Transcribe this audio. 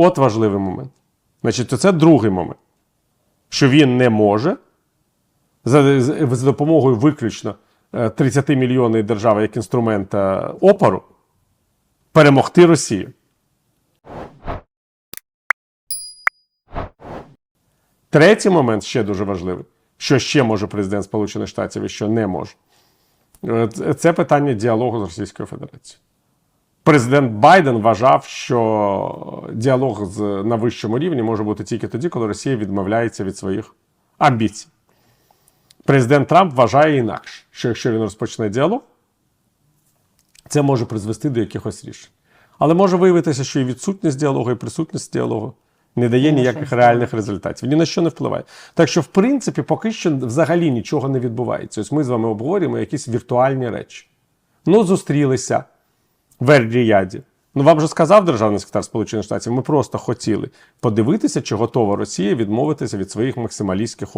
От важливий момент. Значить, це другий момент. Що він не може за, за допомогою виключно е, 30 мільйонної держави як інструмента опору перемогти Росію. Третій момент ще дуже важливий. Що ще може президент Сполучених Штатів і що не може. Е, Це питання діалогу з Російською Федерацією. Президент Байден вважав, що діалог з, на вищому рівні може бути тільки тоді, коли Росія відмовляється від своїх амбіцій. Президент Трамп вважає інакше, що якщо він розпочне діалог, це може призвести до якихось рішень. Але може виявитися, що і відсутність діалогу, і присутність діалогу не дає ніяких реальних результатів. Ні на що не впливає. Так що, в принципі, поки що взагалі нічого не відбувається. Ось ми з вами обговорюємо якісь віртуальні речі. Ну, зустрілися в. Ну, вам же сказав державний секретар Сполучених Штатів, ми просто хотіли подивитися, чи готова Росія відмовитися від своїх максималістських